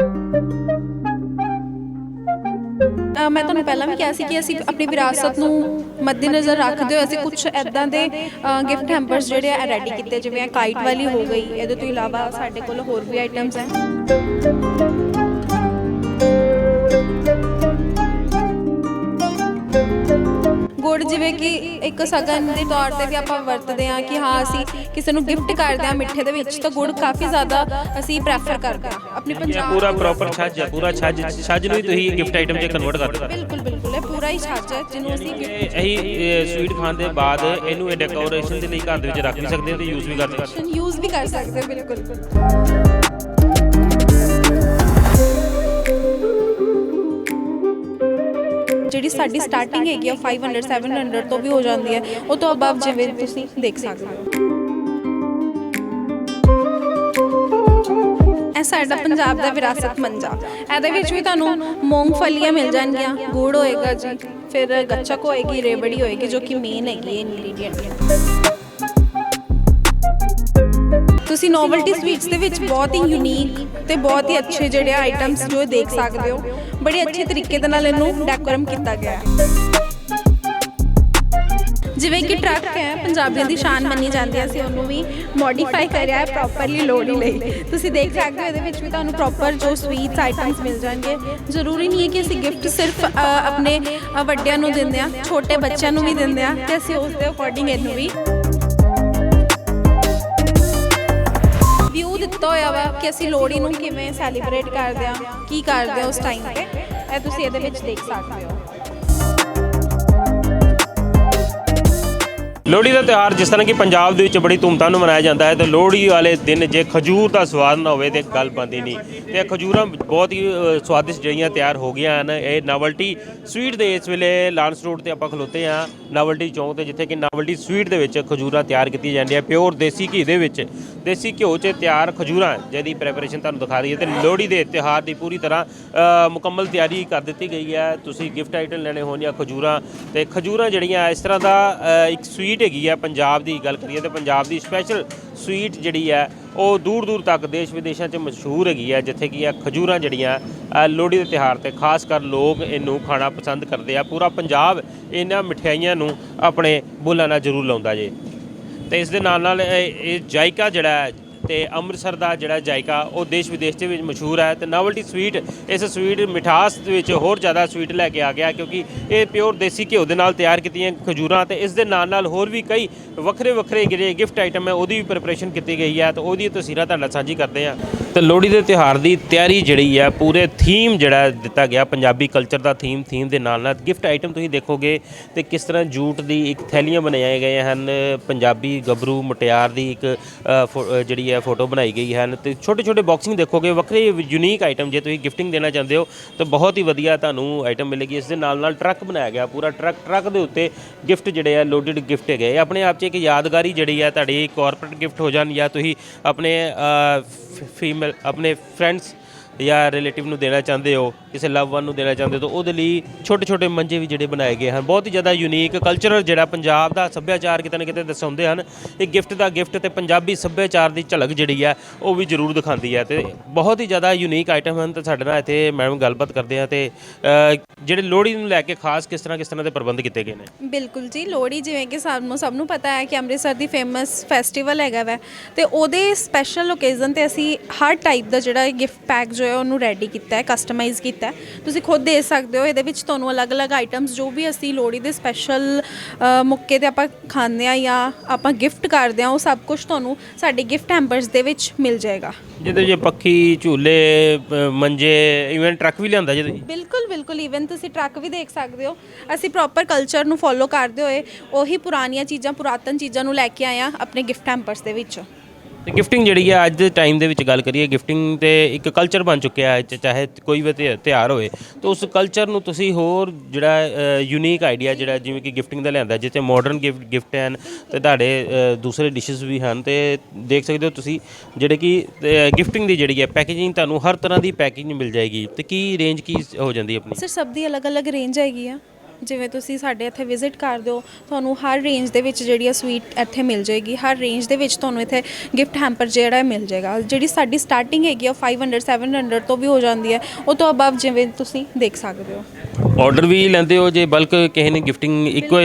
ਅ, ਮੈਂ ਤੁਹਾਨੂੰ ਪਹਿਲਾਂ ਵੀ ਕਿਹਾ ਸੀ ਕਿ ਅਸੀਂ ਆਪਣੀ ਵਿਰਾਸਤ ਨੂੰ ਮੱਦੇਨਜ਼ਰ ਰੱਖਦੇ ਹੋਏ ਅਸੀਂ ਕੁਝ ਐਦਾਂ ਦੇ ਗਿਫਟ ਹੈਂਪਰਸ ਜਿਹੜੇ ਆ ਰੈਡੀ ਕੀਤੇ ਜਿਵੇਂ ਕਾਈਟ ਵਾਲੀ ਹੋ ਗਈ ਇਹਦੇ ਤੋਂ ਇਲਾਵਾ ਸਾਡੇ ਕੋਲ ਹੋਰ ਵੀ ਆਈਟਮਸ ਹੈ। ਗੁੜ ਜਿਵੇਂ ਕਿ ਇੱਕ ਸਗਨ ਦੇ ਤੌਰ ਤੇ ਵੀ ਆਪਾਂ ਵਰਤਦੇ ਹਾਂ ਕਿ ਹਾਂ ਅਸੀਂ ਕਿਸੇ ਨੂੰ ਗਿਫਟ ਕਰਦੇ ਹਾਂ ਮਿੱਠੇ ਦੇ ਵਿੱਚ ਤਾਂ ਗੁੜ ਕਾਫੀ ਜ਼ਿਆਦਾ ਅਸੀਂ ਪ੍ਰੈਫਰ ਕਰਦੇ ਹਾਂ। ਆਪਣੀ ਇਹ ਪੰਜਾਬ ਪੂਰਾ ਪ੍ਰੋਪਰ ਛੱਜ ਹੈ ਪੂਰਾ ਛੱਜ ਛੱਜ ਨੂੰ ਹੀ ਤੁਸੀਂ ਗਿਫਟ ਆਈਟਮ 'ਚ ਕਨਵਰਟ ਕਰ ਦਿਓ ਬਿਲਕੁਲ ਬਿਲਕੁਲ ਇਹ ਪੂਰਾ ਹੀ ਛੱਜ ਹੈ ਜਿਹਨੂੰ ਅਸੀਂ ਗਿਫਟ ਇਹ ਇਹੀ ਸਵੀਟ ਖਾਣ ਦੇ ਬਾਅਦ ਇਹਨੂੰ ਇਹ ਡੈਕੋਰੇਸ਼ਨ ਦੇ ਲਈ ਘਰ ਦੇ ਵਿੱਚ ਰੱਖ ਵੀ ਸਕਦੇ ਹੋ ਤੇ ਯੂਜ਼ ਵੀ ਕਰ ਸਕਦੇ ਹੋ। ਯੂਜ਼ ਵੀ ਕਰ ਸਕਦੇ ਹਾਂ, ਬਿਲਕੁਲ। ਜਿਹੜੀ ਸਾਡੀ ਸਟਾਰਟਿੰਗ ਹੈਗੀ ਆ 500 700 ਤੋਂ ਵੀ ਹੋ ਜਾਂਦੀ ਹੈ। ਉਹ ਤੋਂ ਅਬਵ ਜਿਵੇਂ ਤੁਸੀਂ ਦੇਖ ਸਕਦੇ ਹੋ। ਇਹ ਸਾਡਾ ਪੰਜਾਬ ਦਾ ਵਿਰਾਸਤ ਮੰਜਾ। ਇਹਦੇ ਵਿੱਚ ਵੀ ਤੁਹਾਨੂੰ ਮੂੰਗਫਲੀਆਂ ਮਿਲ ਜਾਣਗੀਆਂ ਗੁੜ ਹੋਏਗਾ ਜੀ ਫਿਰ ਗੱਚਕ ਹੋਏਗੀ ਰੇਵੜੀ ਹੋਏਗੀ ਜੋ ਕਿ ਮੇਨ ਹੈਗੀ ਹੈ। ਇਨਗਰੀਡੀਐਂਟ ਤੁਸੀਂ ਨੋਵਲਟੀ ਸਵੀਟਸ ਦੇ ਵਿੱਚ ਬਹੁਤ ਹੀ ਯੂਨੀਕ ਤੇ ਬਹੁਤ ਹੀ ਅੱਛੇ ਜਿਹੜੇ ਆਈਟਮਸ ਜੋ ਦੇਖ ਸਕਦੇ ਹੋ। ਬੜੇ ਅੱਛੇ ਤਰੀਕੇ ਦੇ ਨਾਲ ਇਹਨੂੰ ਡੈਕੋਰਮ ਕੀਤਾ ਗਿਆ। ਹੈ ਜਿਵੇਂ ਕਿ ਟਰੱਕ ਹੈ, ਪੰਜਾਬੀਆਂ ਦੀ ਸ਼ਾਨ ਮੰਨੀ ਜਾਂਦੀ ਹੈ, ਅਸੀਂ ਉਹਨੂੰ ਵੀ ਮੋਡੀਫਾਈ ਕਰਿਆ ਹੈ ਪ੍ਰੋਪਰਲੀ ਲੋੜੀ ਲਈ। ਤੁਸੀਂ ਦੇਖ ਸਕਦੇ ਹੋ, ਇਹਦੇ ਵਿੱਚ ਵੀ ਤੁਹਾਨੂੰ ਪ੍ਰੋਪਰ ਜੋ ਸਵੀਟਸ ਆਈਟਮਸ ਮਿਲ ਜਾਣਗੇ। ਜ਼ਰੂਰੀ ਨਹੀਂ ਹੈ ਕਿ ਅਸੀਂ ਗਿਫਟ ਸਿਰਫ ਆਪਣੇ ਵੱਡਿਆਂ ਨੂੰ ਦਿੰਦੇ ਆ ਛੋਟੇ ਬੱਚਿਆਂ ਨੂੰ ਵੀ ਦਿੰਦੇ ਆ ਤੇ ਅਸੀਂ ਉਸ ਦੇ ਅਕੋਰਡਿੰਗ ਇਹਨੂੰ ਵੀ ਕੀਤਾ ਹੋਇਆ ਵਾ ਕਿ ਅਸੀਂ ਲੋਹੜੀ ਨੂੰ ਕਿਵੇਂ ਸੈਲੀਬ੍ਰੇਟ ਕਰਦੇ ਆ ਕੀ ਕਰਦੇ ਆ ਉਸ ਟਾਈਮ ਤੇ। ਇਹ ਤੁਸੀਂ ਇਹਦੇ ਵਿੱਚ ਦੇਖ ਸਕਦੇ ਹੋ। ਲੋਹੜੀ ਦਾ ਤਿਉਹਾਰ ਜਿਸ ਤਰ੍ਹਾਂ ਕਿ ਪੰਜਾਬ ਦੇ ਵਿੱਚ ਬੜੀ ਧੂਮਧਾਮ ਨਾਲ ਮਨਾਇਆ ਜਾਂਦਾ ਹੈ ਤੇ ਲੋਹੜੀ ਵਾਲੇ ਦਿਨ ਜੇ ਖਜੂਰ ਦਾ ਸਵਾਦ ਨਾ ਹੋਵੇ ਤੇ ਗੱਲ ਬਣਦੀ ਨਹੀਂ। ਤੇ ਖਜੂਰਾਂ ਬਹੁਤ ਹੀ ਅ, ਸਵਾਦਿਸ਼ਟ ਜਿਹੜੀਆਂ ਤਿਆਰ ਹੋ ਗਈਆਂ ਹਨ। ਇਹ ਨਾਵਲਟੀ ਸਵੀਟ ਦੇ ਇਸ ਵੇਲੇ ਲਾਂਸ ਰੋਡ ਤੇ ਆਪਾਂ ਖਲੋਤੇ ਹਾਂ। ਨਾਵਲਟੀ ਚੌਂਕ ਤੇ ਜਿੱਥੇ ਕਿ ਨਾਵਲਟੀ ਸਵੀਟ ਦੇ ਵਿੱਚ ਖਜੂਰਾਂ ਤਿਆਰ ਕੀਤੀਆਂ ਜਾਂਦੀਆਂ। ਪਿਓਰ ਦੇਸੀ ਘੀ ਦੇ ਵਿੱਚ ਦੇਸੀ ਘਿਓ 'ਚ ਤਿਆਰ ਖਜੂਰਾਂ ਜਿਹਦੀ ਪ੍ਰੈਪਰੇਸ਼ਨ ਤੁਹਾਨੂੰ ਦਿਖਾ ਰਹੀ ਹੈ ਤੇ ਲੋਹੜੀ ਦੇ ਤਿਉਹਾਰ ਦੀ ਪੂਰੀ ਤਰ੍ਹਾਂ ਅ, ਮੁਕੰਮਲ ਤਿਆਰੀ ਕਰ ਦਿੱਤੀ ਗਈ ਹੈ। ਤੁਸੀਂ ਗਿਫਟ ਆਈਟਮ ਲੈਣੇ ਹੋਣ ਜਾਂ ਖਜੂਰਾਂ। ਤੇ ਖਜੂਰਾਂ ਜਿਹੜੀਆਂ ਇਸ ਤਰ੍ਹਾਂ ਦਾ ਅ, ਇੱਕ ਸਵੀਟ ਹੈਗੀ ਹੈ ਪੰਜਾਬ ਦੀ ਗੱਲ ਕਰੀਏ ਤੇ ਪੰਜਾਬ ਦੀ ਸਪੈਸ਼ਲ ਸਵੀਟ ਜਿਹੜੀ ਹੈ ਉਹ ਦੂਰ ਦੂਰ ਤੱਕ ਦੇਸ਼ ਵਿਦੇਸ਼ਾਂ 'ਚ ਮਸ਼ਹੂਰ ਹੈਗੀ ਹੈ ਜਿੱਥੇ ਕਿ ਇਹ ਖਜੂਰਾਂ ਜਿਹੜੀਆਂ ਲੋਹੜੀ ਦੇ ਤਿਉਹਾਰ ਤੇ ਖਾਸ ਕਰ ਲੋਕ ਇਹਨੂੰ ਖਾਣਾ ਪਸੰਦ ਕਰਦੇ ਆ। ਪੂਰਾ ਪੰਜਾਬ ਇਹਨਾਂ ਮਠਿਆਈਆਂ ਨੂੰ ਆਪਣੇ ਬੋਲਾਂ ਨਾਲ ਜ਼ਰੂਰ ਲਾਉਂਦਾ ਜੇ। ਤੇ ਇਸ ਦੇ ਨਾਲ ਨਾਲ ਇਹ ਜਾਇਕਾ ਜਿਹੜਾ ਤੇ ਅੰਮ੍ਰਿਤਸਰ ਦਾ ਜਿਹੜਾ ਜਾਇਕਾ ਉਹ ਦੇਸ਼ ਵਿਦੇਸ਼ ਦੇ ਵਿੱਚ ਮਸ਼ਹੂਰ ਹੈ ਤੇ ਨਾਵਲਟੀ ਸਵੀਟ ਇਸ ਸਵੀਟ ਮਿਠਾਸ ਦੇ ਵਿੱਚ ਹੋਰ ਜ਼ਿਆਦਾ ਸਵੀਟ ਲੈ ਕੇ ਆ ਗਿਆ ਕਿਉਂਕਿ ਇਹ ਪਿਓਰ ਦੇਸੀ ਘਿਓ ਦੇ ਨਾਲ ਤਿਆਰ ਕੀਤੀਆਂ ਖਜੂਰਾਂ ਤੇ ਇਸ ਦੇ ਨਾਲ ਨਾਲ ਹੋਰ ਵੀ ਕਈ ਵੱਖਰੇ ਵੱਖਰੇ ਜਿਹੜੇ ਗਿਫਟ ਆਈਟਮ ਹੈ ਉਹਦੀ ਵੀ ਪ੍ਰੈਪਰੇਸ਼ਨ ਕੀਤੀ ਗਈ ਹੈ ਤੇ ਉਹਦੀ ਤਸਵੀਰਾਂ ਤੁਹਾਡੇ ਨਾਲ ਸਾਂਝੀ ਕਰਦੇ ਹਾਂ। ਤੇ ਲੋਹੜੀ ਦੇ ਤਿਉਹਾਰ ਦੀ ਤਿਆਰੀ ਜਿਹੜੀ ਹੈ ਪੂਰੇ ਥੀਮ ਜਿਹੜਾ ਦਿੱਤਾ ਗਿਆ ਪੰਜਾਬੀ ਕਲਚਰ ਦਾ ਥੀਮ ਥੀਮ ਦੇ ਨਾਲ ਨਾਲ ਗਿਫਟ ਆਈਟਮ ਤੁਸੀਂ ਦੇਖੋਗੇ ਤੇ ਕਿਸ ਤਰ੍ਹਾਂ ਜੂਟ ਦੀ ਇੱਕ ਥੈਲੀਆਂ ਬਣਾਈਆਂ ਗਏ ਹਨ ਪੰਜਾਬੀ ਗੱਭਰੂ ਮਟਿਆਰ ਦੀ ਇੱਕ ਅ, ਜਿਹੜੀ ਹੈ ਫੋਟੋ ਬਣਾਈ ਗਈ ਹਨ ਤੇ ਛੋਟੇ ਛੋਟੇ ਬਾਕਸਿੰਗ ਦੇਖੋਗੇ, ਵੱਖਰੇ ਯੂਨੀਕ ਆਈਟਮ ਜੇ ਤੁਸੀਂ ਗਿਫਟਿੰਗ ਦੇਣਾ ਚਾਹੁੰਦੇ ਹੋ, ਤਾਂ ਬਹੁਤ ਹੀ ਵਧੀਆ ਤੁਹਾਨੂੰ ਆਈਟਮ ਮਿਲੇਗੀ। ਇਸ ਦੇ ਨਾਲ ਨਾਲ ਟਰੱਕ ਬਣਾਇਆ ਗਿਆ ਪੂਰਾ ਟਰੱਕ ਟਰੱਕ ਦੇ ਉੱਤੇ ਗਿਫਟ ਜਿਹੜੇ ਆ ਲੋਡਡ ਗਿਫਟ ਹੈਗੇ ਆਪਣੇ ਆਪ 'ਚ ਇੱਕ ਯਾਦਗਾਰੀ ਜਿਹੜੀ ਆ, ਤੁਹਾਡੀ ਕਾਰਪੋਰੇਟ ਗਿਫਟ ਹੋ ਜਾਣ ਜਾਂ ਤੁਸੀਂ ਆਪਣੇ ਫੀਮੇਲ ਆਪਣੇ ਫਰੈਂਡਸ ਜਾਂ ਰਿਲੇਟਿਵ ਨੂੰ ਦੇਣਾ ਚਾਹੁੰਦੇ ਹੋ। ਕਿਸੇ ਲਵ ਵਨ ਨੂੰ ਦੇਣਾ ਚਾਹੁੰਦੇ ਹੋ ਤਾਂ ਉਹਦੇ ਲਈ ਛੋਟੇ ਛੋਟੇ ਮੰਜੇ ਵੀ ਜਿਹੜੇ ਬਣਾਏ ਗਏ ਹਨ। ਬਹੁਤ ਹੀ ਜ਼ਿਆਦਾ ਯੂਨੀਕ ਕਲਚਰਲ ਜਿਹੜਾ ਪੰਜਾਬ ਦਾ ਸੱਭਿਆਚਾਰ ਕਿਤੇ ਨਾ ਕਿਤੇ ਦਰਸਾਉਂਦੇ ਹਨ। ਇਹ ਗਿਫਟ ਦਾ ਗਿਫਟ ਤੇ ਪੰਜਾਬੀ ਸੱਭਿਆਚਾਰ ਦੀ ਝਲਕ ਜਿਹੜੀ ਹੈ ਉਹ ਵੀ ਜ਼ਰੂਰ ਦਿਖਾਉਂਦੀ ਹੈ ਤੇ ਬਹੁਤ ਹੀ ਜ਼ਿਆਦਾ ਯੂਨੀਕ ਆਈਟਮ ਹਨ ਤੇ ਸਾਡੇ ਨਾਲ ਇੱਥੇ ਮੈਡਮ ਗੱਲਬਾਤ ਕਰਦੇ ਆ ਤੇ ਅ, ਜਿਹੜੇ ਲੋਹੜੀ ਨੂੰ ਲੈ ਕੇ ਖਾਸ ਕਿਸ ਤਰ੍ਹਾਂ ਕਿਸ ਤਰ੍ਹਾਂ ਦੇ ਪ੍ਰਬੰਧ ਕੀਤੇ ਗਏ ਨੇ? ਬਿਲਕੁਲ ਜੀ ਲੋਹੜੀ ਜਿਵੇਂ ਕਿ ਸਾਨੂੰ ਸਭ ਨੂੰ ਪਤਾ ਹੈ ਕਿ ਅੰਮ੍ਰਿਤਸਰ ਦੀ ਫੇਮਸ ਫੈਸਟੀਵਲ ਹੈਗਾ ਵੈ। ਤੇ ਉਹਦੇ ਸਪੈਸ਼ਲ ਓਕੇਜ਼ਨ ਤੇ ਅਸੀਂ ਹਰ ਟਾਈਪ ਦਾ ਜਿਹੜਾ ਗਿਫਟ ਪੈਕ ਜੋ ਹੈ ਉਹਨੂੰ ਰੈਡੀ ਕੀਤਾ ਹੈ ਕਸਟਮਾਈਜ਼ ਕੀਤਾ ਹੈ। ਤੁਸੀਂ ਖੁਦ ਦੇ ਸਕਦੇ ਹੋ ਇਹਦੇ ਵਿੱਚ ਤੁਹਾਨੂੰ ਅਲੱਗ-ਅਲੱਗ ਆਈਟਮਸ ਜੋ ਵੀ ਅਸੀਂ ਲੋਹੜੀ ਦੇ ਸਪੈਸ਼ਲ ਮੁੱਕੇ ਤੇ ਆਪਾਂ ਖਾਂਦੇ ਆ ਜਾਂ ਆਪਾਂ ਗਿਫਟ ਕਰਦੇ ਆ ਉਹ ਸਭ ਕੁਝ ਤੁਹਾਨੂੰ ਸਾਡੇ ਗਿਫਟ ਹੈਂਪਰਸ ਦੇ ਵਿੱਚ ਮਿਲ ਜਾਏਗਾ। ਜਿਹਦੇ ਜੇ ਪੱਖੀ ਝੂਲੇ ਮੰਜੇ ਇਵਨ ਟਰੱਕ ਵੀ ਲਿਆਂਦਾ ਜਿਹਦੇ ਬਿਲਕੁਲ ਬਿਲਕੁਲ ਈਵਨ ਤੁਸੀਂ ਟਰੱਕ ਵੀ ਦੇਖ ਸਕਦੇ ਹੋ। ਅਸੀਂ ਪ੍ਰੋਪਰ ਕਲਚਰ ਨੂੰ ਫੋਲੋ ਕਰਦੇ ਹੋਏ ਉਹੀ ਪੁਰਾਣੀਆਂ ਚੀਜ਼ਾਂ ਪੁਰਾਤਨ ਚੀਜ਼ਾਂ ਨੂੰ ਲੈ ਕੇ ਆਏ ਆ ਆਪਣੇ ਗਿਫਟ ਹੈਂਪਰਸ ਦੇ ਵਿੱਚ। ਤੇ ਗਿਫਟਿੰਗ ਜਿਹੜੀ ਹੈ ਅੱਜ ਦੇ ਟਾਈਮ ਦੇ ਵਿੱਚ ਗੱਲ ਕਰੀਏ ਗਿਫਟਿੰਗ ਤੇ ਇੱਕ ਕਲਚਰ ਬਣ ਚੁੱਕਿਆ ਹੈ ਚ- ਚਾਹੇ ਕੋਈ ਵੀ ਤਿਉ- ਤਿਉਹਾਰ ਹੋਵੇ ਤਾਂ ਉਸ ਕਲਚਰ ਨੂੰ ਤੁਸੀਂ ਹੋਰ ਜਿਹੜਾ ਯੂਨੀਕ ਆਈਡੀਆ ਜਿਹੜਾ ਜਿਵੇਂ ਕਿ ਗਿਫਟਿੰਗ ਦਾ ਲਿਆਂਦਾ ਜਿੱਥੇ ਮਾਡਰਨ ਗਿਫਟ ਗਿਫਟ ਹਨ ਤੇ ਤੁਹਾਡੇ ਅ, ਦੂਸਰੇ ਡਿਸ਼ਸ ਵੀ ਹਨ ਤੇ ਦੇਖ ਸਕਦੇ ਹੋ ਤੁਸੀਂ ਜਿਹੜੇ ਕਿ ਗਿਫਟਿੰਗ ਦੀ ਜਿਹੜੀ ਹੈ ਪੈਕੇਜਿੰਗ ਤੁਹਾਨੂੰ ਹਰ ਤਰ੍ਹਾਂ ਦੀ ਪੈਕੇਜਿੰਗ ਮਿਲ ਜਾਏਗੀ ਤੇ ਕੀ ਰੇਂਜ ਕੀ ਹੋ ਜਾਂਦੀ ਹੈ ਆਪਣੀ? ਸਰ ਸਭ ਦੀ ਅਲੱਗ-ਅਲੱਗ ਰੇਂਜ ਹੈਗੀ ਆ। ਜਿਵੇਂ ਤੁਸੀਂ ਸਾਡੇ ਇੱਥੇ ਵਿਜ਼ਿਟ ਕਰਦੇ ਹੋ ਤੁਹਾਨੂੰ ਹਰ ਰੇਂਜ ਦੇ ਵਿੱਚ ਜਿਹੜੀ ਆ ਸਵੀਟ ਇੱਥੇ ਮਿਲ ਜਾਏਗੀ ਹਰ ਰੇਂਜ ਦੇ ਵਿੱਚ ਤੁਹਾਨੂੰ ਇੱਥੇ ਗਿਫਟ ਹੈਂਪਰ ਜਿਹੜਾ ਹੈ ਮਿਲ ਜਾਏਗਾ। ਜਿਹੜੀ ਸਾਡੀ ਸਟਾਰਟਿੰਗ ਹੈਗੀ ਆ 500 700 ਤੋਂ ਵੀ ਹੋ ਜਾਂਦੀ ਹੈ ਉਹ ਤੋਂ ਅਬਵ ਜਿਵੇਂ ਤੁਸੀਂ ਦੇਖ ਸਕਦੇ ਹੋ। ਆਰਡਰ ਵੀ ਲੈਂਦੇ ਹੋ ਜੇ ਬਲਕ ਕਿਸੇ ਨੇ ਗਿਫਟਿੰਗ ਇੱਕੋ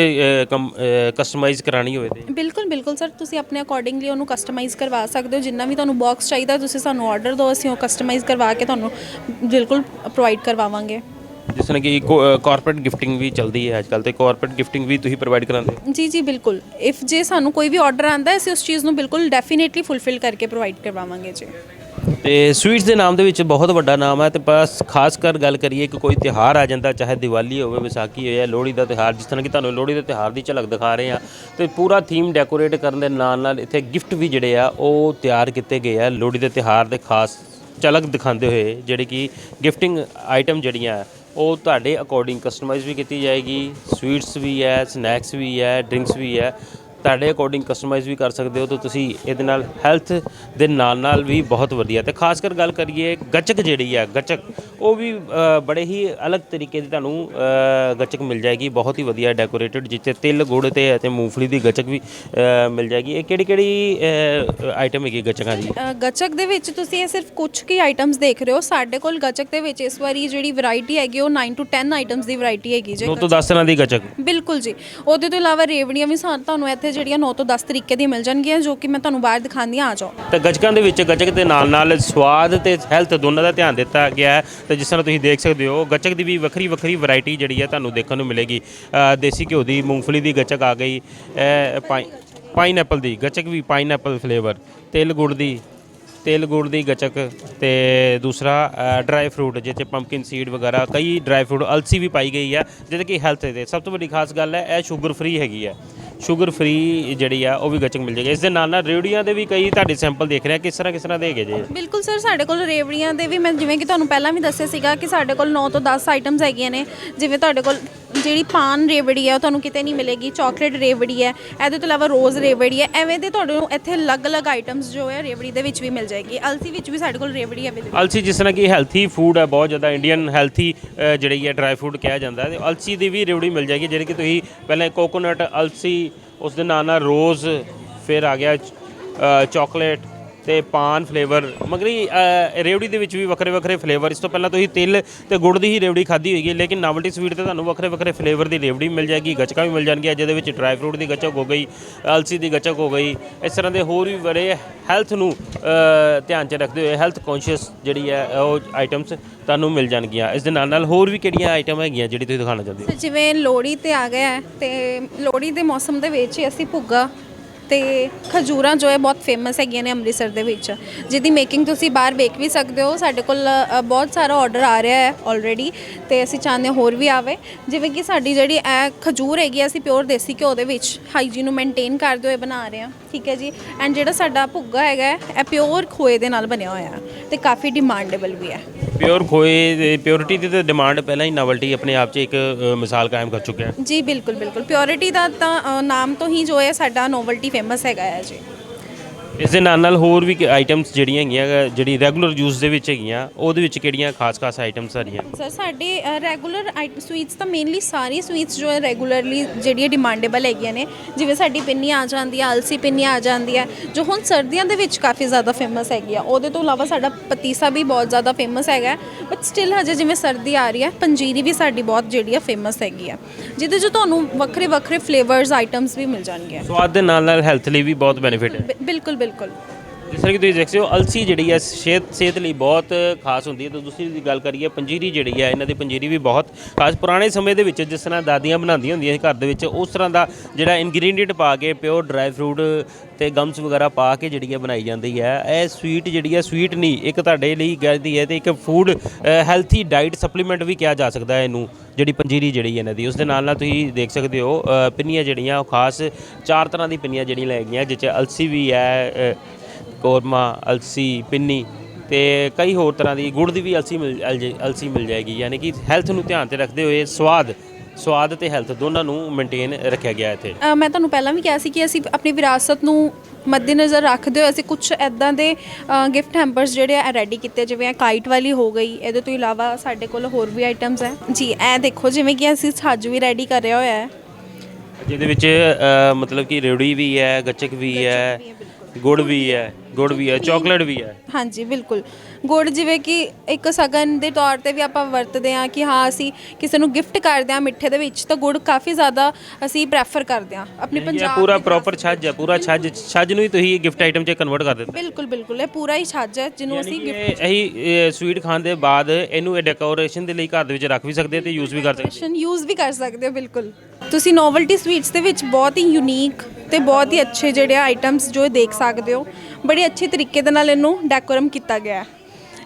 ਕਸਟਮਾਈਜ਼ ਕਰਾਣੀ ਹੋਵੇ ਤੇ? ਬਿਲਕੁਲ ਬਿਲਕੁਲ ਸਰ ਤੁਸੀਂ ਆਪਣੇ ਅਕੋਰਡਿੰਗਲੀ ਉਹਨੂੰ ਕਸਟਮਾਈਜ਼ ਕਰਵਾ ਸਕਦੇ ਹੋ। ਜਿੰਨਾ ਵੀ ਤੁਹਾਨੂੰ ਬਾਕਸ ਚਾਹੀਦਾ ਤੁਸੀਂ ਸਾਨੂੰ ਆਰਡਰ ਦਿਓ ਅਸੀਂ ਉਹ ਕਸਟਮਾਈਜ਼ ਕਰਵਾ ਕੇ ਤੁਹਾਨੂੰ ਬਿਲਕੁਲ ਪ੍ਰੋਵਾਈਡ ਕਰਵਾਵਾਂਗੇ। ਜਿਸ ਤਰ੍ਹਾਂ ਕਿ ਕਾਰਪੋਰੇਟ ਗਿਫਟਿੰਗ ਵੀ ਚੱਲਦੀ ਹੈ ਅੱਜਕੱਲ ਤੇ ਕਾਰਪੋਰੇਟ ਗਿਫਟਿੰਗ ਵੀ ਤੁਸੀਂ ਪ੍ਰੋਵਾਈਡ ਕਰਾਉਂਦੇ ਹੋ? ਜੀ ਜੀ ਬਿਲਕੁਲ। ਇਫ ਜੇ ਸਾਨੂੰ ਕੋਈ ਵੀ ਆਰਡਰ ਆਂਦਾ ਹੈ ਅਸੀਂ ਉਸ ਚੀਜ਼ ਨੂੰ ਬਿਲਕੁਲ ਡੈਫੀਨੇਟਲੀ ਫੁੱਲਫਿਲ ਕਰਕੇ ਪ੍ਰੋਵਾਈਡ ਕਰਵਾਵਾਂਗੇ ਜੀ। ਤੇ ਸਵੀਟਸ ਦੇ ਨਾਮ ਦੇ ਵਿੱਚ ਬਹੁਤ ਵੱਡਾ ਨਾਮ ਹੈ ਤੇ ਬਸ ਖਾਸ ਕਰ ਗੱਲ ਕਰੀਏ ਕਿ ਕੋਈ ਤਿਉਹਾਰ ਆ ਜਾਂਦਾ ਚਾਹੇ ਦੀਵਾਲੀ ਹੋਵੇ ਵਿਸਾਖੀ ਹੋਵੇ ਲੋਹੜੀ ਦਾ ਤਿਉਹਾਰ ਜਿਸ ਤਰ੍ਹਾਂ ਕਿ ਤੁਹਾਨੂੰ ਲੋਹੜੀ ਦੇ ਤਿਉਹਾਰ ਦੀ ਝਲਕ ਦਿਖਾ ਰਹੇ ਆ ਤੇ ਪੂਰਾ ਥੀਮ ਡੈਕੋਰੇਟ ਕਰਨ ਦੇ ਨਾਲ ਨਾਲ ਇੱਥੇ ਗਿਫਟ ਵੀ ਜਿਹੜੇ ਆ ਉਹ ਤਿਆਰ ਕੀਤੇ ਗਏ ਆ ਲੋਹੜੀ ਦੇ ਤਿਉਹਾਰ ਦੇ ਖਾਸ ਝਲਕ ਦਿਖਾਉਂਦੇ ਹੋਏ ਜਿਹੜੇ ਕਿ ਗਿਫਟਿੰਗ ਆਈਟਮ ਜਿਹੜੀਆਂ ਉਹ ਤੁਹਾਡੇ ਅਕੋਰਡਿੰਗ ਕਸਟਮਾਈਜ਼ ਵੀ ਕੀਤੀ ਜਾਏਗੀ ਸਵੀਟਸ ਵੀ ਹੈ ਸਨੈਕਸ ਵੀ ਹੈ ਡਰਿੰਕਸ ਵੀ ਹੈ। ਤੁਹਾਡੇ ਅਕੋਰਡਿੰਗ ਕਸਟਮਾਈਜ਼ ਵੀ ਕਰ ਸਕਦੇ ਹੋ ਤਾਂ ਤੁਸੀਂ ਇਹਦੇ ਨਾਲ ਹੈਲਥ ਦੇ ਨਾਲ ਨਾਲ ਵੀ ਬਹੁਤ ਵਧੀਆ। ਤੇ ਖਾਸ ਕਰ ਗੱਲ ਕਰੀਏ ਗੱਚਕ ਜਿਹੜੀ ਹੈ ਗੱਚਕ ਉਹ ਵੀ ਬੜੇ ਹੀ ਅਲੱਗ ਤਰੀਕੇ ਦੀ ਤੁਹਾਨੂੰ ਗੱਚਕ ਮਿਲ ਜਾਏਗੀ ਬਹੁਤ ਹੀ ਵਧੀਆ ਡੈਕੋਰੇਟਡ ਜਿੱਥੇ ਤਿਲ ਗੁੜ ਤੇ ਅਤੇ ਮੂੰਗਫਲੀ ਦੀ ਗੱਚਕ ਵੀ ਮਿਲ ਜਾਏਗੀ। ਇਹ ਕਿਹੜੀ ਕਿਹੜੀ ਆਈਟਮ ਹੈਗੀ ਗੱਚਕਾਂ ਦੀ? ਗੱਚਕ ਦੇ ਵਿੱਚ ਤੁਸੀਂ ਇਹ ਸਿਰਫ ਕੁਝ ਕੀ ਆਈਟਮਸ ਦੇਖ ਰਹੇ ਹੋ। ਸਾਡੇ ਕੋਲ ਗੱਚਕ ਦੇ ਵਿੱਚ ਇਸ ਵਾਰੀ ਜਿਹੜੀ ਵੈਰਾਈਟੀ ਹੈਗੀ ਉਹ 9 ਤੋਂ 10 ਆਈਟਮਸ ਦੀ ਵੈਰਾਈਟੀ ਹੈਗੀ ਜੀ ਨੌ ਤੋਂ 10 ਤਰ੍ਹਾਂ ਦੀ ਗੱਚਕ? ਬਿਲਕੁਲ ਜੀ। ਉਹਦੇ ਤੋਂ ਇਲਾਵਾ ਰੇਵੜੀਆਂ ਵੀ ਸਾਨੂੰ ਤੁਹਾਨੂੰ ਇੱਥੇ ਜਿਹੜੀਆਂ 9 ਤੋਂ 10 ਤਰੀਕੇ ਦੀ ਮਿਲ ਜਾਣਗੀਆਂ ਜੋ ਕਿ ਮੈਂ ਤੁਹਾਨੂੰ ਬਾਹਰ ਦਿਖਾਉਂਦੀ ਹਾਂ ਆ ਜਾਓ। ਤਾਂ ਗੱਚਕਾਂ ਦੇ ਵਿੱਚ ਗੱਚਕ ਦੇ ਨਾਲ ਨਾਲ ਸਵਾਦ ਤੇ ਹੈਲਥ ਦੋਨਾਂ ਦਾ ਧਿਆਨ ਦਿੱਤਾ ਗਿਆ ਹੈ। ਤੇ ਜਿਸ ਤਰ੍ਹਾਂ ਤੁਸੀਂ ਦੇਖ ਸਕਦੇ ਹੋ ਗੱਚਕ ਦੀ ਵੀ ਵੱਖਰੀ ਵੱਖਰੀ ਵੈਰਾਈਟੀ ਜਿਹੜੀ ਹੈ ਤੁਹਾਨੂੰ ਦੇਖਣ ਨੂੰ ਮਿਲੇਗੀ। ਅ, ਦੇਸੀ ਘਿਓ ਦੀ ਮੂੰਗਫਲੀ ਦੀ ਗੱਚਕ ਆ ਗਈ ਪਾਈਨਐਪਲ ਦੀ ਗੱਚਕ ਵੀ ਪਾਈਨਐਪਲ ਫਲੇਵਰ ਤਿਲ ਗੁੜ ਦੀ ਤਿਲ ਗੁੜ ਦੀ ਗੱਚਕ ਤੇ ਦੂਸਰਾ ਡਰਾਈ ਫਰੂਟ ਜਿੱਥੇ ਪੰਪਕਿਨ ਸੀਡ ਵਗੈਰਾ ਕਈ ਡਰਾਈ ਫਰੂਟ ਅਲਸੀ ਵੀ ਪਾਈ ਗਈ ਹੈ ਜਿਹਦੇ ਕਿ ਹੈਲਥ ਦੇ। ਸਭ ਤੋਂ ਵੱਡੀ ਖਾਸ ਗੱਲ ਹੈ ਇਹ ਸ਼ੂਗਰ ਫ੍ਰੀ ਹੈਗੀ ਹੈ। ਸ਼ੂਗਰ ਫ੍ਰੀ ਜਿਹੜੀ ਆ, ਉਹ ਵੀ ਗਚਕ ਮਿਲ ਜਾਏਗੀ। ਇਸ ਦੇ ਨਾਲ ਨਾਲ ਰੇਵੜੀਆਂ ਦੇ ਵੀ ਕਈ ਤੁਹਾਡੇ ਸੈਂਪਲ ਦੇਖ ਰਿਹਾ, ਕਿਸ ਤਰ੍ਹਾਂ ਕਿਸ ਤਰ੍ਹਾਂ ਦੇ ਹੈਗੇ ਜੇ? ਬਿਲਕੁਲ ਸਰ, ਸਾਡੇ ਕੋਲ ਰੇਵੜੀਆਂ ਦੇ ਵੀ ਮੈਂ ਜਿਵੇਂ ਕਿ ਤੁਹਾਨੂੰ ਪਹਿਲਾਂ ਵੀ ਦੱਸਿਆ ਸੀਗਾ ਕਿ ਸਾਡੇ ਕੋਲ 9 ਤੋਂ 10 ਆਈਟਮਸ ਹੈਗੀਆਂ ਨੇ। ਜਿਵੇਂ ਤੁਹਾਡੇ ਕੋਲ ਜਿਹੜੀ ਪਾਨ ਰੇਵੜੀ ਹੈ ਉਹ ਤੁਹਾਨੂੰ ਕਿਤੇ ਨਹੀਂ ਮਿਲੇਗੀ ਚਾਕਲੇਟ ਰੇਵੜੀ ਹੈ, ਇਹਦੇ ਤੋਂ ਇਲਾਵਾ ਰੋਜ਼ ਰੇਵੜੀ ਹੈ, ਐਵੇਂ ਦੇ ਤੁਹਾਨੂੰ ਇੱਥੇ ਅਲੱਗ-ਅਲੱਗ ਆਈਟਮਸ ਜੋ ਹੈ ਰੇਵੜੀ ਦੇ ਵਿੱਚ ਵੀ ਮਿਲ ਜਾਏਗੀ। ਅਲਸੀ ਵਿੱਚ ਵੀ ਸਾਡੇ ਕੋਲ ਰੇਵੜੀ ਅਵੇਲੇਬਲ ਅਲਸੀ ਜਿਸ ਤਰ੍ਹਾਂ ਕਿ ਹੈਲਥੀ ਫੂਡ ਹੈ, ਬਹੁਤ ਜ਼ਿਆਦਾ ਇੰਡੀਅਨ ਹੈਲਥੀ ਜਿਹੜੀ ਹੈ ਡਰਾਈ ਫਰੂਟ ਕਿਹਾ ਜਾਂਦਾ ਹੈ। ਤੇ ਅਲਸੀ ਦੀ ਵੀ ਰੇਵੜੀ ਮਿਲ ਜਾਏਗੀ, ਜਿਹੜੀ ਕਿ ਤੁਸੀਂ ਪਹਿਲਾਂ ਕੋਕੋਨਟ ਅਲਸੀ, ਉਸ ਦੇ ਨਾਲ ਨਾਲ ਰੋਜ਼ ਫਿਰ ਆ ਗਿਆ ਚਾਕਲੇਟ ਤੇ ਪਾਨ ਫਲੇਵਰ ਮਗਰੀ ਰੇਵੜੀ ਦੇ ਵਿੱਚ ਵੀ ਵੱਖਰੇ ਵੱਖਰੇ ਫਲੇਵਰ ਇਸ ਤੋਂ ਪਹਿਲਾਂ ਤੁਸੀਂ ਤਿਲ ਤੇ ਗੁੜ ਦੀ ਹੀ ਰੇਵੜੀ ਖਾਧੀ ਹੋਏਗੀ, ਲੇਕਿਨ ਨਾਵਲਟੀ ਸਵੀਟ ਤੇ ਤੁਹਾਨੂੰ ਵੱਖਰੇ ਵੱਖਰੇ ਫਲੇਵਰ ਦੀ ਰੇਵੜੀ ਮਿਲ ਜਾਏਗੀ, ਗੱਚਕਾਂ ਵੀ ਮਿਲ ਜਾਣਗੀਆਂ, ਜਿਹਦੇ ਵਿੱਚ ਡਰਾਈ ਫਰੂਟ ਦੀ ਗੱਚਕ ਹੋ ਗਈ, ਅਲਸੀ ਦੀ ਗੱਚਕ ਹੋ ਗਈ, ਇਸ ਤਰ੍ਹਾਂ ਦੇ ਹੋਰ ਵੀ ਬੜੇ ਹੈਲਥ ਨੂੰ ਧਿਆਨ 'ਚ ਰੱਖਦੇ ਹੋਏ ਹੈਲਥ ਕੌਨਸ਼ੀਅਸ ਜਿਹੜੀ ਹੈ, ਉਹ ਆਈਟਮਸ ਤੁਹਾਨੂੰ ਮਿਲ ਜਾਣਗੀਆਂ। ਇਸ ਦੇ ਨਾਲ ਨਾਲ ਹੋਰ ਵੀ ਕਿਹੜੀਆਂ ਆਈਟਮ ਹੈਗੀਆਂ ਜਿਹੜੀ ਤੁਸੀਂ ਦਿਖਾਉਣਾ ਚਾਹੁੰਦੇ ਹੋ? ਜਿਵੇਂ ਲੋਹੜੀ ਤੇ ਆ ਗਿਆ ਹੈ ਤੇ ਲੋਹੜੀ ਦੇ ਮੌਸਮ ਦੇ ਵਿੱਚ ਹੀ ਅਸੀਂ ਭੁੱਗਾ ਤੇ ਖਜੂਰਾਂ ਜੋ ਹੈ ਬਹੁਤ ਫੇਮਸ ਹੈਗੀਆਂ ਨੇ ਅੰਮ੍ਰਿਤਸਰ ਦੇ ਵਿੱਚ। ਜਿਹਦੀ ਮੇਕਿੰਗ ਤੁਸੀਂ ਬਾਹਰ ਵੇਖ ਵੀ ਸਕਦੇ ਹੋ। ਸਾਡੇ ਕੋਲ ਅ, ਬਹੁਤ ਸਾਰਾ ਆਰਡਰ ਆ ਰਿਹਾ ਹੈ ਆਲਰੇਡੀ ਤੇ ਅਸੀਂ ਚਾਹੁੰਦੇ ਹਾਂ ਹੋਰ ਵੀ ਆਵੇ। ਜਿਵੇਂ ਕਿ ਸਾਡੀ ਜਿਹੜੀ ਇਹ ਖਜੂਰ ਹੈਗੀ ਆ, ਅਸੀਂ ਪਿਓਰ ਦੇਸੀ ਘਿਓ ਦੇ ਵਿੱਚ ਹਾਈਜੀਨ ਨੂੰ ਮੇਨਟੇਨ ਕਰਦੇ ਹੋਏ ਬਣਾ ਰਹੇ ਹਾਂ। ਠੀਕ ਹੈ ਜੀ? ਐਂਡ ਜਿਹੜਾ ਸਾਡਾ ਭੁੱਗਾ ਹੈਗਾ ਹੈ, ਇਹ ਪਿਓਰ ਖੋਏ ਦੇ ਨਾਲ ਬਣਿਆ ਹੋਇਆ ਹੈ ਤੇ ਕਾਫੀ ਡਿਮਾਂਡੇਬਲ ਵੀ ਹੈ। ਪਿਓਰ ਖੋਏ ਦੇ ਪਿਓਰਿਟੀ ਦੀ ਤਾਂ ਡਿਮਾਂਡ ਪਹਿਲਾਂ ਹੀ ਨਵਲਟੀ ਆਪਣੇ ਆਪ 'ਚ ਇੱਕ ਅ, ਮਿਸਾਲ ਕਾਇਮ ਕਰ ਚੁੱਕਿਆ ਹੈ ਜੀ ਬਿਲਕੁਲ ਬਿਲਕੁਲ ਪਿਓਰਿਟੀ ਦਾ ਤਾਂ ਅ, ਨਾਮ ਤੋਂ ਹੀ ਜੋ ਹੈ ਸਾਡਾ ਨੋਵਲਟੀ ਫੇਮਸ ਹੈਗਾ ਹੈ ਜੀ ਇਸ ਦੇ ਨਾਲ ਨਾਲ ਹੋਰ ਵੀ ਆਈਟਮਸ ਜਿਹੜੀਆਂ ਹੈਗੀਆਂ ਜਿਹੜੀ ਰੈਗੂਲਰ ਯੂਜ਼ ਦੇ ਵਿੱਚ ਹੈਗੀਆਂ ਉਹਦੇ ਵਿੱਚ ਕਿਹੜੀਆਂ ਖਾਸ-ਖਾਸ ਆਈਟਮਸ ਹਰੀਆਂ ਸਰ ਸਾਡੇ ਰੈਗੂਲਰ ਸਵੀਟਸ ਤਾਂ ਮੇਨਲੀ ਸਾਰੀ ਸਵੀਟਸ ਜੋ ਹੈ ਰੈਗੂਲਰਲੀ ਜਿਹੜੀਆਂ ਡਿਮਾਂਡੇਬਲ ਹੈਗੀਆਂ ਨੇ ਜਿਵੇਂ ਸਾਡੀ ਪਿੰਨੀ ਆ ਜਾਂਦੀ ਆ ਅਲਸੀ ਪਿੰਨੀ ਆ ਜਾਂਦੀ ਹੈ ਜੋ ਹੁਣ ਸਰਦੀਆਂ ਦੇ ਵਿੱਚ ਕਾਫੀ ਜ਼ਿਆਦਾ ਫੇਮਸ ਹੈਗੀ ਆ। ਉਹਦੇ ਤੋਂ ਇਲਾਵਾ ਸਾਡਾ ਪਤੀਸਾ ਵੀ ਬਹੁਤ ਜ਼ਿਆਦਾ ਫੇਮਸ ਹੈਗਾ ਬਟ ਸਟਿਲ ਹਜੇ ਜਿਵੇਂ ਸਰਦੀ ਆ ਰਹੀ ਹੈ ਪੰਜੀਰੀ ਵੀ ਸਾਡੀ ਬਹੁਤ ਜਿਹੜੀ ਆ ਫੇਮਸ ਹੈਗੀ ਆ ਜਿਹਦੇ 'ਚ ਤੁਹਾਨੂੰ ਵੱਖਰੇ ਵੱਖਰੇ ਫਲੇਵਰਸ ਆਈਟਮਸ ਵੀ ਮਿਲ ਜਾਣਗੇ ਸਵਾਦ ਦੇ ਨਾਲ ਨਾਲ ਹੈਲਥ ਲਈ ਵੀ ਬਹੁਤ ਬੈਨੀਫਿਟ ਹੈ। ਬਿ- ਬਿਲਕੁਲ ਬਿਲਕੁਲ ਬਿਲਕੁਲ। ਜਿਸ ਤਰ੍ਹਾਂ ਕਿ ਤੁਸੀਂ ਦੇਖ ਸਕਦੇ ਹੋ, ਅਲਸੀ ਜਿਹੜੀ ਹੈ, ਸਿਹਤ ਸਿਹਤ ਲਈ ਬਹੁਤ ਖਾਸ ਹੁੰਦੀ ਹੈ। ਤੇ ਦੂਸਰੀ ਦੀ ਗੱਲ ਕਰੀਏ, ਪੰਜੀਰੀ ਜਿਹੜੀ ਹੈ, ਇਹਨਾਂ ਦੀ ਪੰਜੀਰੀ ਵੀ ਬਹੁਤ ਖਾਸ। ਪੁਰਾਣੇ ਸਮੇਂ ਦੇ ਵਿੱਚ ਜਿਸ ਤਰ੍ਹਾਂ ਦਾਦੀਆਂ ਬਣਾਉਂਦੀਆਂ ਹੁੰਦੀਆਂ ਸੀ ਘਰ ਦੇ ਵਿੱਚ, ਉਸ ਤਰ੍ਹਾਂ ਦਾ ਜਿਹੜਾ ਇਨਗਰੀਡੀਐਂਟ ਪਾ ਕੇ ਪਿਓਰ ਡਰਾਈ ਫਰੂਟ ਤੇ ਗਮਸ ਵਗੈਰਾ ਪਾ ਕੇ ਜਿਹੜੀ ਹੈ ਬਣਾਈ ਜਾਂਦੀ ਹੈ। ਇਹ ਸਵੀਟ ਜਿਹੜੀ ਹੈ ਸਵੀਟ ਨਹੀਂ, ਇੱਕ ਤੁਹਾਡੇ ਲਈ ਕਹਿੰਦੀ ਹੈ ਤੇ ਇੱਕ ਫੂਡ ਹੈਲਥੀ ਡਾਈਟ ਸਪਲੀਮੈਂਟ ਵੀ ਕਿਹਾ ਜਾ ਸਕਦਾ ਹੈ ਇਹਨੂੰ, ਜਿਹੜੀ ਪੰਜੀਰੀ ਜਿਹੜੀ ਇਹਨਾਂ ਦੀ। ਉਸ ਦੇ ਨਾਲ ਨਾਲ ਤੁਸੀਂ ਦੇਖ ਸਕਦੇ ਹੋ ਪਿੰਨੀਆਂ ਜਿਹੜੀਆਂ, ਉਹ ਖਾਸ ਚਾਰ ਤਰ੍ਹਾਂ ਦੀ ਪਿੰਨੀਆਂ ਜਿਹੜੀਆਂ ਲੈ ਗਈਆਂ, ਜਿਸ 'ਚ ਅਲਸੀ ਵੀ ਹੈ ਕੋਰਮਾ, ਅਲਸੀ, ਪਿੰਨੀ ਤੇ ਕਈ ਹੋਰ ਤਰ੍ਹਾਂ ਦੀ ਗੁੜ ਦੀ ਵੀ ਅਲਸੀ ਮਿਲ ਅਲ ਅਲਸੀ ਮਿਲ ਜਾਏਗੀ। ਯਾਨੀ ਕਿ ਹੈਲਥ ਨੂੰ ਧਿਆਨ ਤੇ ਰੱਖਦੇ ਹੋਏ ਸਵਾਦ ਸਵਾਦ ਤੇ ਹੈਲਥ ਦੋਨਾਂ ਨੂੰ ਮੇਨਟੇਨ ਰੱਖਿਆ ਗਿਆ ਇੱਥੇ। ਮੈਂ ਤੁਹਾਨੂੰ ਪਹਿਲਾਂ ਵੀ ਕਿਹਾ ਸੀ ਕਿ ਅਸੀਂ ਆਪਣੀ ਵਿਰਾਸਤ ਨੂੰ ਮੱਦੇਨਜ਼ਰ ਰੱਖਦੇ ਹੋਏ ਅਸੀਂ ਕੁਝ ਐਦਾਂ ਦੇ ਗਿਫਟ ਹੈਂਪਰਸ ਜਿਹੜੇ ਆ ਰੈਡੀ ਕੀਤੇ। ਜਿਵੇਂ ਕਾਈਟ ਵਾਲੀ ਹੋ ਗਈ, ਇਹਦੇ ਤੋਂ ਇਲਾਵਾ ਸਾਡੇ ਕੋਲ ਹੋਰ ਵੀ ਆਈਟਮਸ ਹੈ। ਜੀ, ਇਹ ਦੇਖੋ, ਜਿਵੇਂ ਕਿ ਅਸੀਂ ਛੱਜ ਵੀ ਰੈਡੀ ਕਰਿਆ ਹੋਇਆ ਹੈ। ਜਿਹਦੇ ਵਿੱਚ ਅ, ਮਤਲਬ ਕਿ ਰੇਵੜੀ ਵੀ ਹੈ ਗੱਚਕ ਵੀ ਹੈ ਗੁੜ ਵੀ ਹੈ ਗੁੜ ਵੀ ਹੈ ਚਾਕਲੇਟ ਵੀ। ਹੈ। ਹਾਂਜੀ ਬਿਲਕੁਲ। ਗੁੜ ਜਿਵੇਂ ਕਿ ਇੱਕ ਸਗਨ ਦੇ ਤੌਰ ਤੇ ਵੀ ਆਪਾਂ ਵਰਤਦੇ ਹਾਂ ਕਿ ਹਾਂ ਅਸੀਂ ਕਿਸੇ ਨੂੰ ਗਿਫਟ ਕਰਦੇ ਹਾਂ ਮਿੱਠੇ ਦੇ ਵਿੱਚ ਤਾਂ ਗੁੜ ਕਾਫੀ ਜ਼ਿਆਦਾ ਅਸੀਂ ਪ੍ਰੈਫਰ ਕਰਦੇ ਹਾਂ ਆਪਣੀ ਇਹ ਪੰਜਾਬ ਪੂਰਾ ਦੀ ਪ੍ਰੋਪਰ ਛੱਜ ਹੈ ਪੂਰਾ ਛੱਜ ਛੱਜ ਨੂੰ ਹੀ ਤੁਸੀਂ ਗਿਫਟ ਆਈਟਮ 'ਚ ਕਨਵਰਟ ਕਰ ਦਿੱਤਾ ਬਿਲਕੁਲ ਬਿਲਕੁਲ ਇਹ ਪੂਰਾ ਹੀ ਛੱਜ ਹੈ ਜਿਹਨੂੰ ਅਸੀਂ ਗਿਫਟ ਅਸੀਂ ਸਵੀਟ ਖਾਣ ਦੇ ਬਾਅਦ ਇਹਨੂੰ ਡੈਕੋਰੇਸ਼ਨ ਦੇ ਲਈ ਘਰ ਦੇ ਵਿੱਚ ਰੱਖ ਵੀ ਸਕਦੇ ਤੇ ਯੂਜ਼ ਵੀ ਕਰ ਸਕਦੇ ਆਪਸ਼ਨ ਯੂਜ਼ ਵੀ ਕਰ ਸਕਦੇ ਹੋ ਬਿਲਕੁਲ। ਤੁਸੀਂ ਨੋਵਲਟੀ ਸਵੀਟਸ ਦੇ ਵਿੱਚ ਬਹੁਤ ਹੀ ਯੂਨੀਕ ਤੇ ਬਹੁਤ ਹੀ ਅੱਛੇ ਜਿਹੜੇ ਆਈਟਮਸ ਜੋ ਇਹ ਦੇਖ ਸਕਦੇ ਹੋ, ਬੜੇ ਅੱਛੇ ਤਰੀਕੇ ਦੇ ਨਾਲ ਇਹਨੂੰ ਡੈਕੋਰਮ ਕੀਤਾ ਗਿਆ ਹੈ।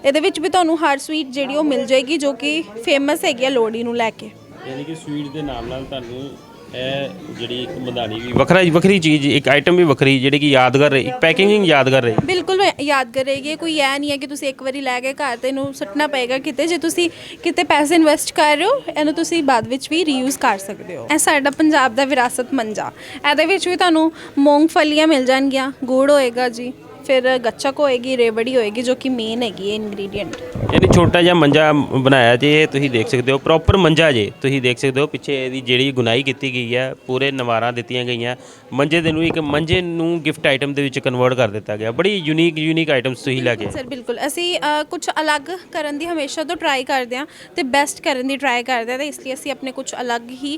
ਇਹਦੇ ਵਿੱਚ ਵੀ ਤੁਹਾਨੂੰ ਹਰ ਸਵੀਟ ਜਿਹੜੀ ਉਹ ਮਿਲ ਜਾਏਗੀ ਜੋ ਕਿ ਫੇਮਸ ਹੈਗੀ ਆ ਲੋਹੜੀ ਨੂੰ ਲੈ ਕੇ। ਯਾਨੀ ਕਿ ਸਵੀਟ ਦੇ ਨਾਲ ਨਾਲ ਤੁਹਾਨੂੰ ਇਹ ਜਿਹੜੀ ਇੱਕ ਮਧਾਣੀ ਵੀ ਵੱਖਰਾ ਵੱਖਰੀ ਚੀਜ਼ ਇੱਕ ਆਈਟਮ ਵੀ ਵੱਖਰੀ ਜਿਹੜੀ ਕਿ ਯਾਦਗਾਰ ਰਹੀ ਪੈਕਿੰਗ ਯਾਦਗਾਰ ਰਹੀ। ਬਿਲਕੁਲ ਯਾਦ ਕਰੇਗੀ ਕੋਈ ਇਹ ਨਹੀਂ ਹੈ ਕਿ ਤੁਸੀਂ ਇੱਕ ਵਾਰੀ ਲੈ ਕੇ ਘਰ ਤੇ ਇਹਨੂੰ ਸੁੱਟਣਾ ਪਏਗਾ ਕਿਤੇ ਜੇ ਤੁਸੀਂ ਕਿਤੇ ਪੈਸੇ ਇਨਵੈਸਟ ਕਰ ਰਹੇ ਹੋ ਇਹਨੂੰ ਤੁਸੀਂ ਬਾਅਦ ਵਿੱਚ ਵੀ ਰੀਯੂਜ਼ ਕਰ ਸਕਦੇ ਹੋ। ਇਹ ਸਾਡਾ ਪੰਜਾਬ ਦਾ ਵਿਰਾਸਤ ਮੰਜਾ। ਇਹਦੇ ਵਿੱਚ ਵੀ ਤੁਹਾਨੂੰ ਮੂੰਗਫਲੀਆਂ ਮਿਲ ਜਾਣਗੀਆਂ ਗੁੜ ਹੋਏਗਾ ਜੀ। ਫਿਰ ਗੱਚਕ ਹੋਏਗੀ ਰੇਵੜੀ ਹੋਏਗੀ ਜੋ ਕਿ ਮੇਨ ਹੈਗੀ ਹੈ ਇਨਗਰੀਡੀਅੰਟ ਯਾਨੀ ਛੋਟਾ ਜਿਹਾ ਮੰਜਾ ਬਣਾਇਆ ਜੇ ਇਹ ਤੁਸੀਂ ਦੇਖ ਸਕਦੇ ਹੋ ਪ੍ਰੋਪਰ ਮੰਜਾ ਜੇ ਤੁਸੀਂ ਦੇਖ ਸਕਦੇ ਹੋ ਪਿੱਛੇ ਇਹਦੀ ਜਿਹੜੀ ਗੁਨਾਈ ਕੀਤੀ ਗਈ ਹੈ ਪੂਰੇ ਨਵਾਰਾਂ ਦਿੱਤੀਆਂ ਗਈਆਂ। ਮੰਜੇ ਦੇ ਨੂੰ ਇੱਕ ਮੰਜੇ ਨੂੰ ਗਿਫਟ ਆਈਟਮ ਦੇ ਵਿੱਚ ਕਨਵਰਟ ਕਰ ਦਿੱਤਾ ਗਿਆ। ਬੜੀ ਯੂਨੀਕ ਯੂਨੀਕ ਆਈਟਮਸ ਤੁਸੀਂ ਲੈ ਕੇ ਆਏ। ਸਰ ਬਿਲਕੁਲ। ਅਸੀਂ ਕੁਝ ਅਲੱਗ ਕਰਨ ਦੀ ਹਮੇਸ਼ਾ ਤੋਂ ਟਰਾਈ ਕਰਦੇ ਹਾਂ ਤੇ ਬੈਸਟ ਕਰਨ ਦੀ ਟਰਾਈ ਕਰਦੇ ਹਾਂ ਤੇ ਇਸ ਲਈ ਅਸੀਂ ਆਪਣੇ ਕੁਝ ਅਲੱਗ ਹੀ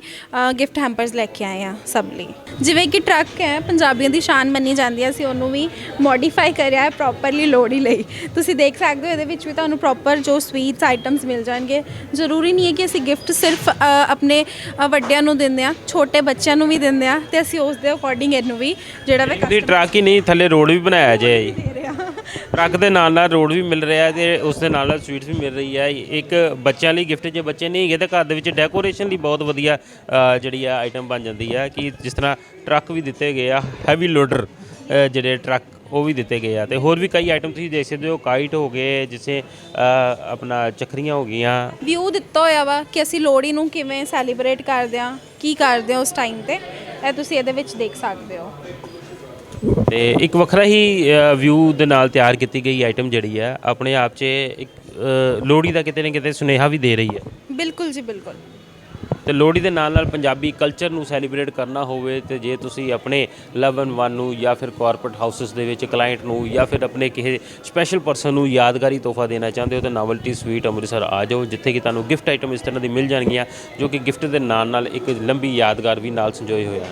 ਗਿਫਟ ਹੈਂਪਰਸ ਲੈ ਕੇ ਆਏ ਹਾਂ ਸਭ ਲਈ। ਜਿਵੇਂ ਕਿ ਟਰੱਕ ਹੈ ਪੰਜਾਬੀਆਂ ਦੀ ਸ਼ਾਨ ਮੰਨੀ ਜਾਂਦੀ ਹੈ ਅਸੀਂ ਉਹਨੂੰ ਵੀ ਮੋਡੀਫਾਈ ਕਰਿਆ ਹੈ ਪ੍ਰੋਪਰਲੀ ਲੋੜੀ ਲਈ। ਤੁਸੀਂ ਦੇਖ ਸਕਦੇ ਹੋ ਇਹਦੇ ਵਿੱਚ ਵੀ ਤੁਹਾਨੂੰ ਪ੍ਰੋਪਰ ਜੋ ਸਵੀਟਸ ਆਈਟਮਸ ਮਿਲ ਜਾਣਗੇ। ਜ਼ਰੂਰੀ ਨਹੀਂ ਹੈ ਕਿ ਅਸੀਂ ਗਿਫਟ ਸਿਰਫ ਆਪਣੇ ਵੱਡਿਆਂ ਨੂੰ ਦਿੰਦੇ ਆ ਛੋਟੇ ਬੱਚਿਆਂ ਨੂੰ ਵੀ ਦਿੰਦੇ ਆ ਤੇ ਅਸੀਂ ਉਸ ਦੇ ਅਕੋਰਡਿੰਗ ਇਹਨੂੰ ਵੀ ਜਿਹੜਾ ਵੇ ਇਹਦੀ ਟਰੱਕ ਹੀ ਨਹੀਂ ਥੱਲੇ ਰੋਡ ਵੀ ਬਣਾਇਆ ਜੇ। ਦੇ ਰਹੇ। ਹਾਂ ਟਰੱਕ ਦੇ ਨਾਲ ਨਾਲ ਰੋਡ ਵੀ ਮਿਲ ਰਿਹਾ ਤੇ ਉਸ ਦੇ ਨਾਲ ਨਾਲ ਸਵੀਟਸ ਵੀ ਮਿਲ ਰਹੀ ਹੈ। ਇੱਕ ਬੱਚਿਆਂ ਲਈ ਗਿਫਟ ਜੇ ਬੱਚੇ ਨਹੀਂ ਹੈਗੇ ਤਾਂ ਘਰ ਦੇ ਵਿੱਚ ਡੈਕੋਰੇਸ਼ਨ ਲਈ ਬਹੁਤ ਵਧੀਆ ਜਿਹੜੀ ਆ ਆਈਟਮ ਬਣ ਜਾਂਦੀ ਹੈ ਕਿ ਜਿਸ ਤਰ੍ਹਾਂ ਟਰੱਕ ਵੀ ਦਿੱਤੇ ਗਏ ਆ ਹੈਵੀ ਲੋਡਰ ਜਿਹੜੇ ਟਰੱਕ ਉਹ ਵੀ ਦਿੱਤੇ ਗਏ ਆ। ਤੇ ਹੋਰ ਵੀ ਕਈ ਆਈਟਮ ਤੁਸੀਂ ਦੇਖ ਸਕਦੇ ਹੋ ਕਾਈਟ ਹੋ ਗਏ ਜਿਵੇਂ ਆਪਣਾ ਚੱਕਰੀਆਂ ਹੋ ਗਈਆਂ। ਵਿਊ ਦਿੱਤਾ ਹੋਇਆ ਵਾ ਕਿ ਅਸੀਂ ਲੋਹੜੀ ਨੂੰ ਕਿਵੇਂ ਸੈਲੀਬ੍ਰੇਟ ਕਰਦੇ ਆ ਕੀ ਕਰਦੇ ਆ ਉਸ ਟਾਈਮ ਤੇ ਇਹ ਤੁਸੀਂ ਇਹਦੇ ਵਿੱਚ ਦੇਖ ਸਕਦੇ ਹੋ। ਤੇ ਇੱਕ ਵੱਖਰਾ ਹੀ ਵਿਊ ਦੇ ਨਾਲ ਤਿਆਰ ਕੀਤੀ ਗਈ ਆਈਟਮ ਜਿਹੜੀ ਹੈ ਆਪਣੇ ਆਪ 'ਚ ਇੱਕ ਅ, ਲੋਹੜੀ ਦਾ ਕਿਤੇ ਨਾ ਕਿਤੇ ਸੁਨੇਹਾ ਵੀ ਦੇ ਰਹੀ ਹੈ ਬਿਲਕੁਲ ਜੀ ਬਿਲਕੁਲ। ਤੇ ਲੋਹੜੀ ਦੇ ਨਾਲ ਨਾਲ ਪੰਜਾਬੀ ਕਲਚਰ ਨੂੰ ਸੈਲੀਬ੍ਰੇਟ ਕਰਨਾ ਹੋਵੇ ਤੇ ਜੇ ਤੁਸੀਂ ਆਪਣੇ ਲਵ ਐਂਡ ਵਨ ਨੂੰ ਜਾਂ ਫਿਰ ਕਾਰਪੋਰੇਟ ਹਾਊਸਸ ਦੇ ਵਿੱਚ ਕਲਾਇੰਟ ਨੂੰ ਜਾਂ ਫਿਰ ਆਪਣੇ ਕਿਸੇ ਸਪੈਸ਼ਲ ਪਰਸਨ ਨੂੰ ਯਾਦਗਾਰੀ ਤੋਹਫਾ ਦੇਣਾ ਚਾਹੁੰਦੇ ਹੋ ਤਾਂ ਨਾਵਲਟੀ ਸਵੀਟ ਅੰਮ੍ਰਿਤਸਰ ਆ ਜਾਓ, ਜਿੱਥੇ ਕਿ ਤੁਹਾਨੂੰ ਗਿਫਟ ਆਈਟਮ ਇਸ ਤਰ੍ਹਾਂ ਦੀ ਮਿਲ ਜਾਣਗੀਆਂ ਜੋ ਕਿ ਗਿਫਟ ਦੇ ਨਾਲ ਨਾਲ ਇੱਕ ਲੰਬੀ ਯਾਦਗਾਰ ਵੀ ਨਾਲ ਸੰਜੋਏ ਹੋਇਆ